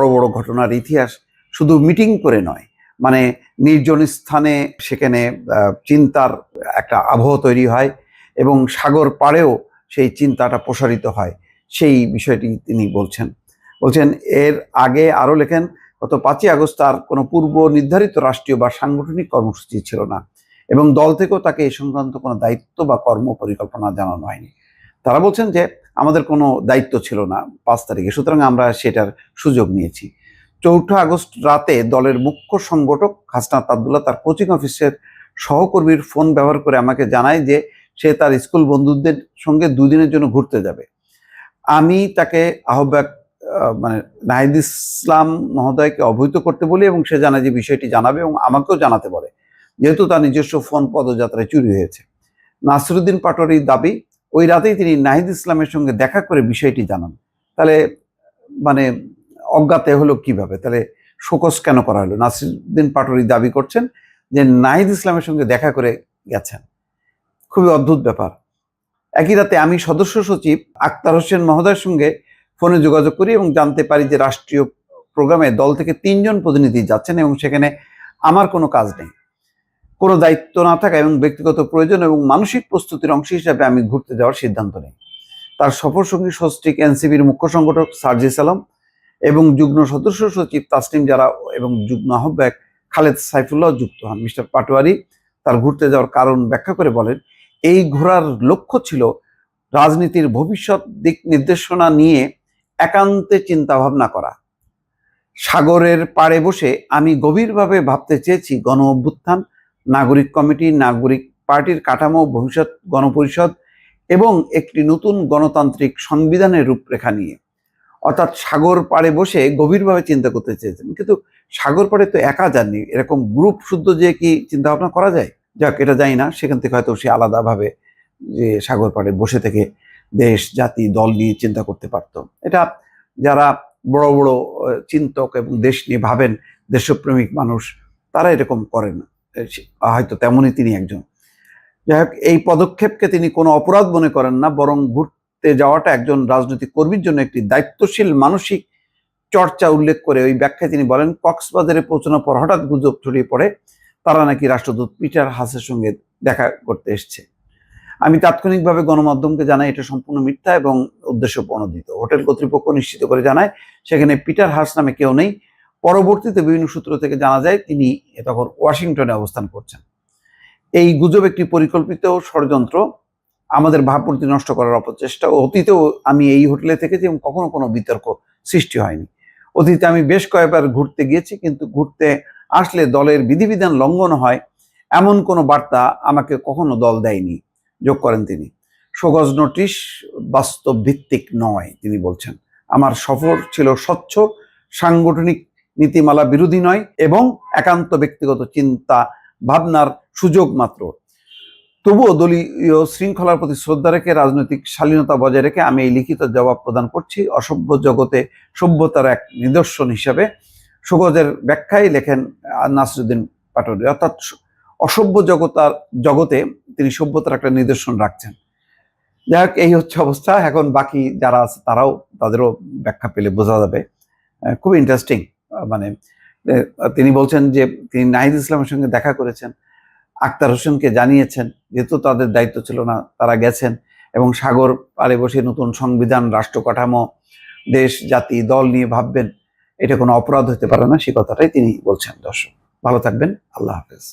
বড় বড় ঘটনার ইতিহাস শুধু মিটিং করে নয় মানে নির্জন স্থানে সেখানে চিন্তার একটা আবহ তৈরি হয় এবং সাগর পাড়েও সেই চিন্তাটা প্রসারিত হয়। সেই বিষয়টি তিনি বলছেন। বলছেন, এর আগে আরও লেখেন, গত পাঁচই আগস্ট তার কোনো পূর্ব নির্ধারিত রাষ্ট্রীয় বা সাংগঠনিক কর্মসূচি ছিল না এবং দল থেকেও তাকে এই সংক্রান্ত কোনো দায়িত্ব বা কর্ম পরিকল্পনা জানানো হয়নি। তারা বলছেন যে আমাদের কোনো দায়িত্ব ছিল না পাঁচ তারিখে, সুতরাং আমরা সেটার সুযোগ নিয়েছি। চৌঠা আগস্ট রাতে দলের মুখ্য সংগঠক হাসনাত আবদুল্লাহ তার কোচিং অফিসের সহকর্মীর ফোন ব্যবহার করে আমাকে জানায় যে সে তার স্কুল বন্ধুদের সঙ্গে দুদিনের জন্য ঘুরতে যাবে। আমি তাকে আহ্বায়ক মানে নাহিদ ইসলাম মহোদয়কে অবহিত করতে বলি এবং সে জানায় যে বিষয়টি জানাবে এবং আমাকেও জানাতে বলে। যেহেতু তার নিজস্ব ফোন পদযাত্রায় চুরি হয়েছে। নাসরুদ্দিন পাটোয়ারির দাবি ওই রাতেই তিনি নাহিদ ইসলামের সঙ্গে দেখা করে বিষয়টি জানান। তাহলে মানে অজ্ঞাতে হলো কীভাবে? তাহলে শোকস কেন করা হলো? নাসিরুদ্দিন পাটরি দাবি করছেন যে নাহিদ ইসলামের সঙ্গে দেখা করে গেছেন। খুবই অদ্ভুত ব্যাপার। একই রাতে আমি সদস্য সচিব আক্তার হোসেন মহোদয়ের সঙ্গে ফোনে যোগাযোগ করি এবং জানতে পারি যে রাষ্ট্রীয় প্রোগ্রামে দল থেকে তিনজন প্রতিনিধি যাচ্ছেন এবং সেখানে আমার কোনো কাজ নেই। কোনো দায়িত্ব না থাকা এবং ব্যক্তিগত প্রয়োজন এবং মানসিক প্রস্তুতির অংশ হিসাবে আমি ঘুরতে যাওয়ার সিদ্ধান্ত নেই। তার সফর সঙ্গী সস্ত্রিক এনসিবির মুখ্য সংগঠক সার্জিস আলম এবং যুগ্ম সদস্য সচিব তাসলিম যারা এবং যুগ্ম আহ্বায়ক খালেদ সাইফুল্লাহ যুক্ত হন। মিস্টার পাটোয়ারি তার ঘুরতে যাওয়ার কারণ ব্যাখ্যা করে বলেন, এই ঘোরার লক্ষ্য ছিল রাজনীতির ভবিষ্যৎ দিক নির্দেশনা নিয়ে একান্তে চিন্তা ভাবনা করা। সাগরের পাড়ে বসে আমি গভীরভাবে ভাবতে চেয়েছি গণ অভ্যুত্থান নাগরিক কমিটি, নাগরিক পার্টির কাঠামো, ভবিষ্যৎ গণপরিষদ এবং একটি নতুন গণতান্ত্রিক সংবিধানের রূপরেখা নিয়ে। অর্থাৎ সাগর পাড়ে বসে গভীরভাবে চিন্তা করতে চেয়েছেন। কিন্তু সাগর পাড়ে তো একা যাননি। এরকম গ্রুপ শুদ্ধ যে কি চিন্তা ভাবনা করা যায়? যাক, এটা জানি না। সেখান থেকে হয়তো সে আলাদাভাবে যে সাগর পাড়ে বসে থেকে দেশ, জাতি, দল নিয়ে চিন্তা করতে পারত। এটা যারা বড় বড় চিন্তক এবং দেশ নিয়ে ভাবেন, দেশপ্রেমিক মানুষ, তারা এরকম করে সে- হয়তো তেমনই তিনি একজন। যাই হোক, এই পদক্ষেপকে তিনি কোনো অপরাধ মনে করেন না, বরং ঘুরতে যাওয়াটা একজন রাজনৈতিক কর্মীর জন্য একটি দায়িত্বশীল মানসিক চর্চা উল্লেখ করে ওই ব্যাখ্যায় তিনি বলেন, কক্সবাজারে পৌঁছানোর পর হঠাৎ গুজব ছড়িয়ে পড়ে, তারা নাকি রাষ্ট্রদূত পিটার হাসের সঙ্গে দেখা করতে এসছে। আমি তাৎক্ষণিকভাবে গণমাধ্যমকে জানাই, এটা সম্পূর্ণ মিথ্যা এবং উদ্দেশ্য প্রণোদিত হোটেল কর্তৃপক্ষ নিশ্চিত করে জানায়, সেখানে পিটার হাস নামে কেউ নেই। পরবর্তীতে বিভিন্ন সূত্র থেকে জানা যায় তিনি তখন ওয়াশিংটনে অবস্থান করছেন। এই গুজব একটি পরিকল্পিত ষড়যন্ত্র। আমাদের ভাবমূর্তি নষ্ট করার অপচেষ্টা। অতীতেও আমি এই হোটেলে থেকেছি এবং কখনো কোনো বিতর্ক সৃষ্টি হয়নি। অতীতে আমি বেশ কয়েকবার ঘুরতে গিয়েছি, কিন্তু ঘুরতে আসলে দলের বিধিবিধান লঙ্ঘন হয়। এমন কোনো বার্তা আমাকে কখনো দল দেয়নি, যোগ করেন তিনি। সগজ নোটিশ বাস্তব ভিত্তিক নয়, তিনি বলছেন। আমার সফর ছিল স্বচ্ছ, সাংগঠনিক নীতিমালা বিরোধী নয় এবং একান্ত ব্যক্তিগত চিন্তা ভাবনার সুযোগ মাত্র। তবুও দলীয় শৃঙ্খলার প্রতি শ্রদ্ধা রেখে রাজনৈতিক শালীনতা বজায় রেখে আমি এই লিখিত জবাব প্রদান করছি। অসভ্য জগতে সভ্যতার এক নিদর্শন হিসাবে সুগজের ব্যাখ্যায় লেখেন নাসরুদ্দিন পাটোয়ারি। অর্থাৎ অসভ্য জগতার জগতে তিনি সভ্যতার একটা নিদর্শন রাখছেন। যাই হোক, এই হচ্ছে অবস্থা। এখন বাকি যারা আছে তারাও তাদেরও ব্যাখ্যা পেলে বোঝা যাবে। খুব ইন্টারেস্টিং মানে তিনি বলছেন যে, তিনি নাহিদ ইসলামের সঙ্গে দেখা করেছেন। আক্তার হোসেনকে জানিয়েছেন, যেহেতু তাদের দায়িত্ব ছিল না, তারা গেছেন এবং সাগর পারে বসে নতুন সংবিধান রাষ্ট্র কাঠামো দেশ, জাতি, দল নিয়ে ভাববেন, এটা কোনো অপরাধ হতে পারে না, সে কথাটাই তিনি বলছেন, দর্শক। ভালো থাকবেন, আল্লাহ হাফেজ।